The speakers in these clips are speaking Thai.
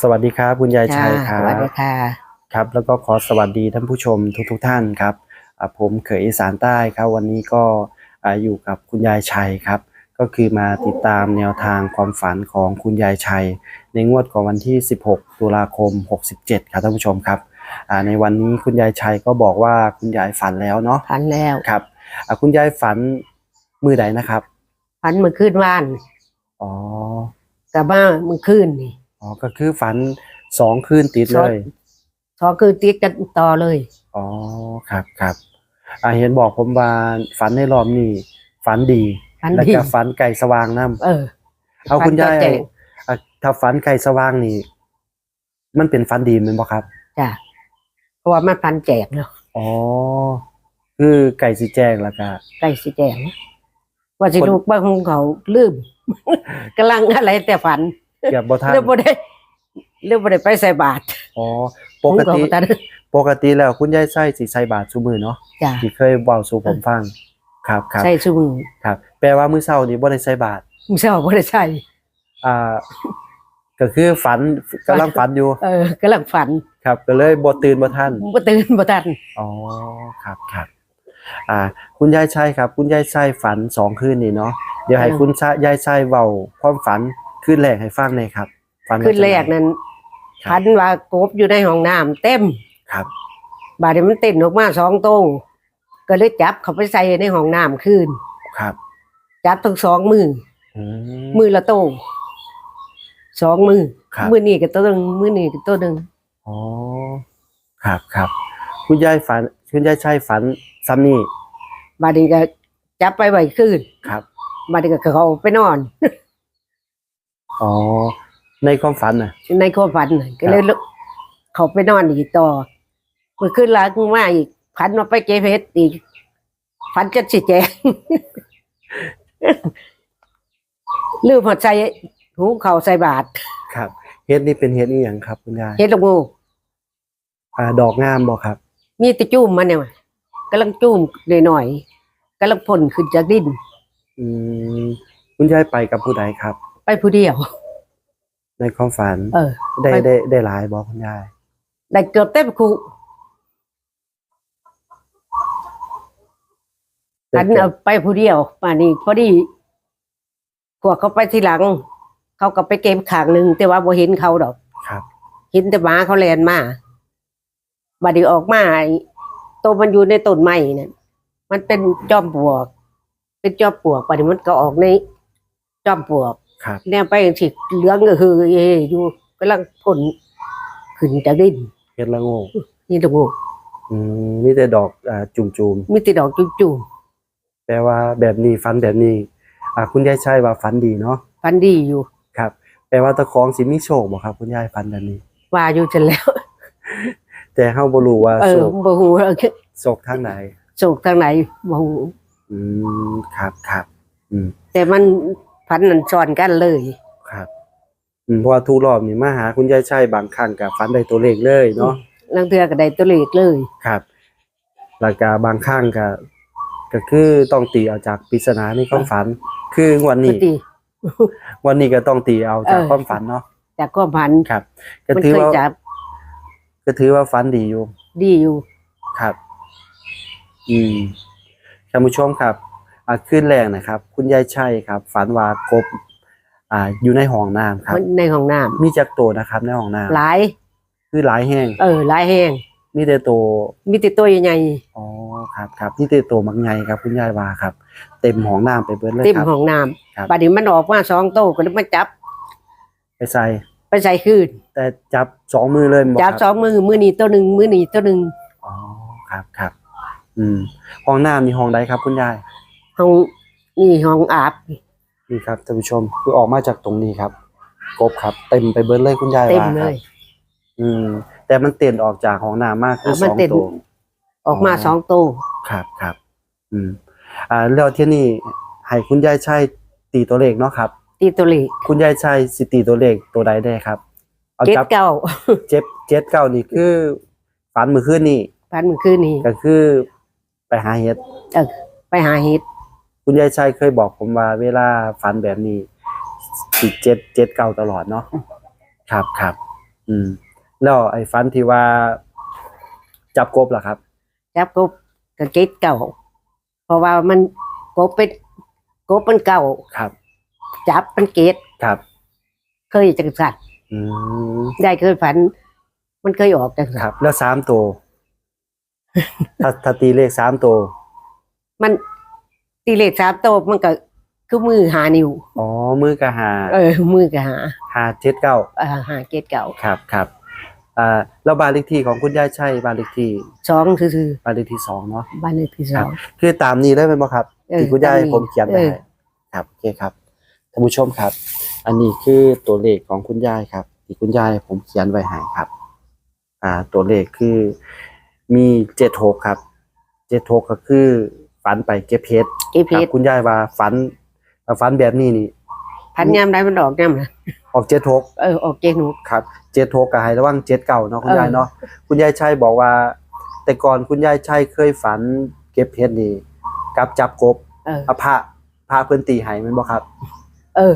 สวัสดีครับคุณยายชัยคจ้ารัสวัสดีบค่ะครับ แล้วก็ขอสวัสดีท่านผู้ชมทุกๆทท่านครับอ่าผมเขยอีสานใต้ครับ วันนี้ก็อ่าอยู่กับคุณยายชัยครับ ก็คือมาติดตามแนวทางความฝันของคุณยายชัย ในงวดของวันที่ 16 ตุลาคม 67 ครับท่านผู้ชมครับอ่าในวันนี้คุณยายชัยก็บอกว่าคุณยายฝันแล้วเนาะพันแล้วครับอ่าคุณยายฝันมือใดนะครับพันเมื่อคืนว่านอ๋อกับมาเมื่อคืนนี่ อ๋อก็คือฝันสองคืนติดเลยสองคืนติดกันต่อเลย อ๋อครับครับอ่าเห็นบอกผมว่าฝันในรอบนี้ฝันดีพันแล้วดีก็ฝันไก่สว่างนํเออ เอาฝันคุณยายก็แจ้งอะถ้าฝันไก่สว่างนี่ มันเป็นฝันดีแมันบ่ครับจ้ะเพราะว่ามันพันแจกเนาะอ๋อคือไก่สิแจ้งแล้วก็ใกล้สิแจกนะว่าสิคนลูกบ้านของเขาลืมกำลังอะไรแต่ฝัน เกือบบ่ทันเรื่องบ่ได้เรื่องบ่ได้ไปใส่บาตรอ๋อปกติผมบ่ทันปกติแล้วคุณยายใส่สิใส่บาตรซุมื้อเนาะจ้ะที่เคยเว้าสู่ผมฟัง ครับครับใส่ซุมือครับ แปลว่ามื้อเช้านี้บ่ได้ใส่บาตรมื้อเช้าบ่ได้ใส่อ่า ก็คือฝันกำลังฝันอยู่ เออกำลังฝัน ครับ ก็เลยบ่ตื่นบ่ทันบ่ตื่นบ่ทันอ๋อครับครับอ่า คุณยายชัยครับ คุณยายชัยฝันสองคืนนี่เนาะเดี๋ยวให้คุณชายายชัยเว้าความฝัน คืนแรกให้ฟังหน่อยครับฝันว่าคืนแรกจังใดนั้นครับพันว่ากบอยู่ในห้องน้ำเต็มครับ บาดนี้มันเต้นออกมาสองโตวก็เลยจับเขาไปใส่ในห้องน้ำคืนครับ จับทั้งสองมืออืมือละโตวสองมือครับมือนี่ก็ตัวหนึ่งมือนี่ก็ตัวหนึ่งอ๋อครับครับ คุณยายฝัน คุณยายชัยฝันซ้ำนี่บาดนี้ก็จับไปไว้คืนครับ บาดนี้ก็เขาไปนอน อ๋อในความฝันน่ะ ในความฝันน่ะก็เลยลุกเขาไปนอนอีกต่อเมื่อคืนหลังมาอีกพันมาไปเก็บเพชรอีกพันจะสิแจงลืมหอดใส่หูเขาใส่บาทครับเฮ็ดนี่เป็นเฮ็ดอีหยังครับคุณยายเฮ็ดลูกงูอ่าดอกงามบ่ครับ มีแตะจุ่มมันเนี่ยว่ะกำลังจุ่มหน่อยๆกำลังพ่นขึ้นจากดิน อืมคุณยายไปกับผู้ใดครับ ไปผู้เดียว ในความฝัน เออ ได้ไป ได้ได้หลายบ่คุณยาย ได้เกือบเต็มคูฉันเอาไปผู้เดียวมานี่พอดีพวกเขาไปทีหลัง เขาก็ไปเก็บขางหนึ่งแต่ว่าบ่เห็นเขาดอกครับ เห็นแต่หมาเขาแลนมาบัดนี้ออกมาไอ้ตัวมันอยู่ในต้นไม้เนี่ยมันเป็นจอมปลวก เป็นจอมปลวกบัดนี้มันก็ออกในจอมปลวก ครับ แนวไปสิเหลืองก็คือเออยู่กำลังพ่นขึ้นจากดินเฮ็ดละโงกนี่ลูกงูอืมมีแต่ดอกอ่าจุ่มมีแติดดอกจุ่มๆแปลว่าแบบนี้ฝันแบบนี้ อ่าคุณยายชัยว่าฝันดีเนาะๆฟันดีอยู่ ครับ แปลว่าตะของสิมีโชคบ่ครับคุณยายฝันแบบนี้ ว่าอยู่จนแล้ว แต่เฮาบ่รู้ว่าเอโชอคบ่ฮู้ว่าโชคทางไหนโศกทางไหนบ่ฮู้อืมครับครับ อืมแต่มัน พันนั่นซ้อนกันเลย ครับอืมเพราะว่าทุกรอบนี่มาหาคุณยายชัยบางครั้งก็ฝันได้ตัวเลขเลยเนาะลังเทือก็ได้ตัวเลขเลย ครับแล้วก็บางครั้งก็ก็คือต้องตีเอาจากปริศนาในความฝัน คืองวันปนี้กติวันนี้ก็ต้องตีเอาจากเออความฝันเนาะจากความพันครับ ก็มันถือเคยว่าจับก็ถือว่าฝันดีอยู่ ดีอยู่ ครับ อืมท่านผู้ชมครับอ่า ขึ้นแรกนะครับ คุณยายชัยครับ ฝันว่ากบอ่าอยู่ในห้องน้ำครับ ในห้องน้ำมีจักตัวนะครับ ในห้องน้ำหลาย คือหลายแห้งเออหลายแห้งมีแต่ตัวมีแต่ตัวใหญ่อ๋อครับครับมีแต่ตัวมักใหญ่ครับ คุณยายว่าครับ เต็มห้องน้ำไปเบิดเลยๆเต็มครับ ห้องน้ครับำบัดนี้มันออกมาสองโตวก็เลยมาจับไปใส่ไปใส่คืนแต่จับสองมือเลยแม่นจับครับสองมือมือนี้ตัวหนึ่งมือนี้ตัวหนึ่งอ๋อครับครับ อืมห้องน้ำมีห้องใดครับ คุณยาย ห้องนี่ห้องอาบนี่ครับท่านผู้ชมคือออกมาจากตรงนี้ครับกบครับ เต็มไปเบิดเลยคุณยายเต็มว่าเลครับยอืม แต่มันเต้นออกจากห้องน้ำมากคืออะสมันองเต้นตัว ออกมาอ๋อ สองตัวครับครับอืม อ่าแล้วที่นี่ให้คุณยายชัยตีตัวเลขเนาะครับ ตีตัวเลขคุณยายชัยสิตีตัวเลขตัวใดได้ครับ เอาเจ็ดจับเก้าเจ็ดเจ็ดเก้านี่คือฝันเมื่อคืนนี่ พันมือคืนนี้ก็คือไปหาเห็ด เออไปหาเห็ด คุณยายชัยเคยบอกผมว่า เวลาฝันแบบนี้สิเจ็ดเจ็ดเก้าตลอดเนาะครับครับอืม แล้วไอ้ฟันที่ว่า จับกบล่ะครับ จับกบกับเกตเก่า เพราะว่ามันกบเป็นกบมันเก่าครับ จับมันเกตครับ เคยจังสัตว์อืมได้เคยฝัน มันเคยออกจังสัคตรับ ว์แล้วสามตัวถ้าถ้าตีเลขสามตัวมัน ตีเลขสามโตวมันก็คือมือหานิ้วอ๋อมือกะหาเออ มือก็หาหาเจ็ดเก้าเอ่อหาเกตเก่าครับครับอ่าแล้วบ้านเลขที่ของคุณยายใช่บ้านเลขที่สองซื่อบ้านเลขที่สองเนาะ ๆบ้านเลขที่สอง คือตามนี้ได้ไหมบ่ครับเออที่คุณยายตามนี้ผมเขียนไว้เออให้ครับโอเคครับท่านผู้ชมครับ อันนี้คือตัวเลขของคุณยายครับที่คุณยายผมเขียนไว้ให้ครับ อ่า ตัวเลขคือมีเจ็ดหกครับเจ็ดหกก็คือ ฝันไปเก็บเพชรเกตเพครับชรคุณยายว่าฝันฝันแบบนี้นี่ พันยามได้มันออกยามนะออกเจ็ดหกเออออกเกหนู ครับเจ็ดหกกับให้ระวังเจ็ดเก่าเนาะคุณเออ ยายเนาะคุณยายชัยบอกว่า แต่ก่อนคุณยายชัยเคยฝันเก็บเพชรนี่กับจับกบเออ เอาพระพระเพิ่นตีให้แม่นบ่ครับเออ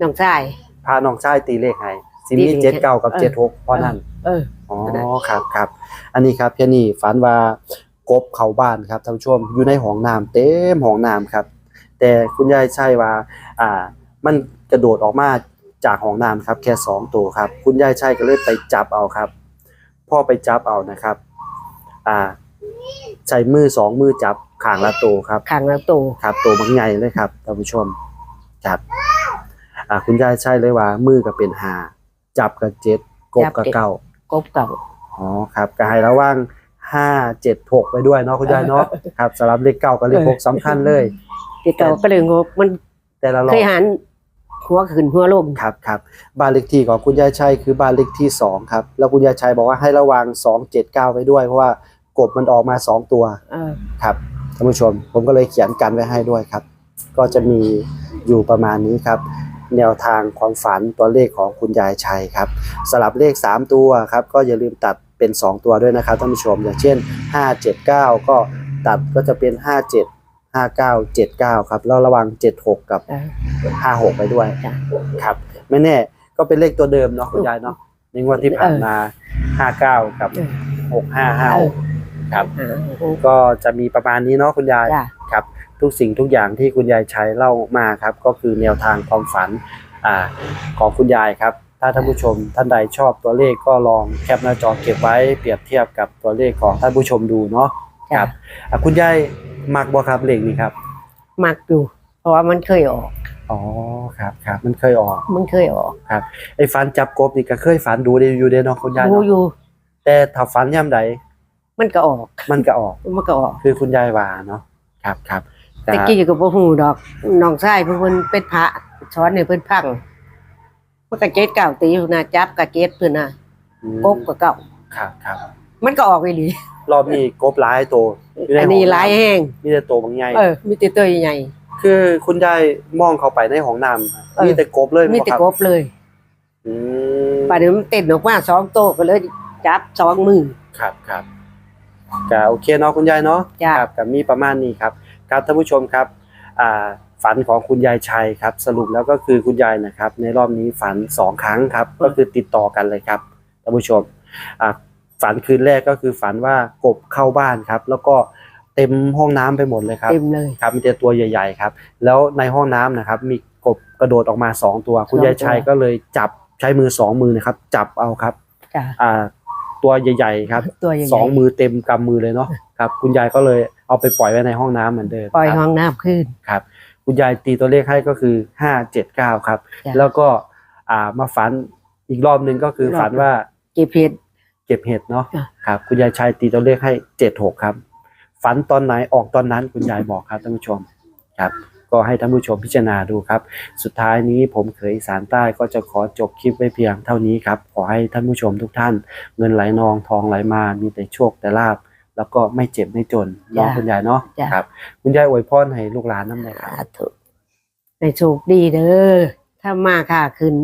น้องชายพาน้องชายตีเลขให้สิมีตีเลขเจ็ดเก้ากับเออ เจ็ดหกเพราะนั้น เออ อ๋อก็ได้ครับครับ อันนี้ครับเพียนี่ฝันว่า กบเข้าบ้านครับท่านผู้ชมอยู่ในห้องน้ำเต็มห้องน้ำครับ แต่คุณยายใช่ว่าอ่า มันกระโดดออกมาจากห้องน้ำครับ แค่สองตัวครับ คุณยายใช่ก็เลยไปจับเอาครับพ่อไปจับเอานะครับ อ่า ใช้มือสองมือจับข้างละตัวครับขังแล้วโตครับตัวบางใหญ่เลยครับท่านผู้ชมครับอ่าคุณยายใช่เลยว่า มือก็เป็นหาจับกับเจ็ดกบกับเก้ากบเก่าอ๋อครับก็ให้ระว่าง ห้าเจ็ดหกไปด้วยเนาะคุณยายเนาะครับสำหรับเลขเก้ากับเลขหกสำคัญเลยเกตเก่าก็เลยงบมันแต่ละรอเคบยหันหัวขึ้นหัวลงครับครับบ้านเลขที่ของคุณยายชัยคือบ้านเลขที่สองครับ แล้วคุณยายชัยบอกว่าให้ระวังสองเจ็ดเก้าไปด้วยเพราะว่ากบมันออกมาสองตัวเออครับท่านผู้ชม ผมก็เลยเขียนกันไว้ให้ด้วยครับ ก็จะมีอยู่ประมาณนี้ครับ แนวทางความฝันตัวเลขของคุณยายชัยครับสลับเลข 3 ตัวครับ ก็อย่าลืมตัด เป็น 2 ตัวด้วยนะครับท่านผู้ชมอย่างเช่น 579 ก็ตัดก็จะเป็น 57 59 79 ครับแล้วระวัง 76 กับเออ56 ไปด้วยจ้ะ ครับไม่แน่ก็เป็นเลขตัวเดิมเนาะคุณยายเนาะในงวดที่ผ่านมา 59 กับเออ6556 ครับหาก็จะมีประมาณนี้เนาะคุณยาย จ้ะ ครับทุกสิ่งทุกอย่างที่คุณยายใช้เล่ามาครับ ก็คือแนวทางความฝันอ่าของคุณยายครับ ถ้าท่านผู้ชมท่านใดชอบตัวเลขก็ลองแคปหน้าจอเก็บไว้เปรียบเทียบกับตัวเลขของท่านผู้ชมดูเนาะคจ้ะรับอะคุณยายมักบ่ครับเลขนี้ครับมักอยู่เพราะว่ามันเคยออก อ๋อครับครับมันเคยออกมันเคยออกไอ้ฝันจับกบนี่ก็เคยฝันดูได้อยู่เด้เนาะคุณยายดูเนาะอยู่ แต่ถ้าฝันย่ำใดมันก็ออก มันก็ออก มันก็ออก คือคุณยายว่าเนาะครับครับแต่กี้ก็บ่ฮู้ดอกน้องชายเพิ่นเป็นพระสอนให้เพิ่นพัง มันก็เจ็ดเก่าตีอยู่นะจับก็เจ็ดเพิ่นน่ะอืมกบก็เก่าครับครับ มันก็ออกอีหลีรอบนี้กบหลายตัวยู่ใอันนี้ห้งำหลายแห้งมีแต่ตัวบางใหญ่เออมีแต่ตัวใหญ่ คือคุณยายมองเข้าไปในห้องน้เออำมีแต่กบเลยๆมีแต่บ่ครับกบเลยอืมป่านนี้มันเต้นออกมาสองโตวก็เลยจับสองมือ ครับครับก็โอเคเนาะคุณยายเนาะจ้ะ ครับก็มีประมาณนี้ครับ ครับท่านผู้ชมครับอ่า ฝันของคุณยายชัยครับ สรุปแล้วก็คือคุณยายนะครับ ในรอบนี้ฝันสองครั้งครับ ก็คือติดต่อกันเลยครับท่านผู้ชมอ่าฝันคืนแรกก็คือฝันว่ากบเข้าบ้านครับ แล้วก็เต็มห้องน้ำไปหมดเลยครับเต็มเลยครับมีแต่ตัวใหญ่ ๆ ครับ แล้วในห้องน้ำนะครับ มีกบกระโดดออกมาสองตัว คุณสองยายชัยตัวก็เลยจับใช้มือสองมือนะครับ จับเอาครับจ้ะอ่าตัวใหญ่ๆครับตัวใหญ่ๆสองมือเต็มกำมือเลยเนาะครับ คุณยายก็เลยเอาไปปล่อยไว้ในห้องน้ำเหมือนเดิมปล่อยครับห้องน้ำขึ้นครับ คุณยายตีตัวเลขให้ก็คือห้าเจ็ดเก้าครับ จ้ะ แล้วก็อ่ามาฝันอีกรอบหนึ่งก็คือรอบฝันว่า เก็บเห็ดเก็บเห็ดเนาะจ้ะครับคุณยายชัยตีตัวเลขให้เจ็ดหกครับ ฝันตอนไหนออกตอนนั้นคุณยายบอกครับท่านผู้ชมครับ ก็ให้ท่านผู้ชมพิจารณาดูครับ สุดท้ายนี้ผมเคยอีสารใต้ก็จะขอจบคลิปไว้เพียงเท่านี้ครับ ขอให้ท่านผู้ชมทุกท่าน เงินไหลนองทองไหลมามีแต่โชคแต่ลาบ แล้วก็ไม่เจ็บไม่จนเน้องจ้ะคุณยายเนาะจ้ะ ครับ คุณยายอวยพรให้ลูกหลานน้ำเลยครับ สาธุให้โชคดีเด้อถ้ามาค่าขึ้น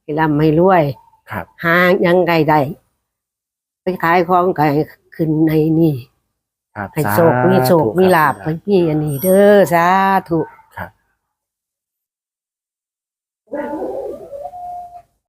ให้ร่ำให้รวย ครับ หายังไงได้ไปขายของไก่ขึ้นในนี่ ครับให้โชคมีโชคมีลาบให้มีอันนี้เด้อสาธุค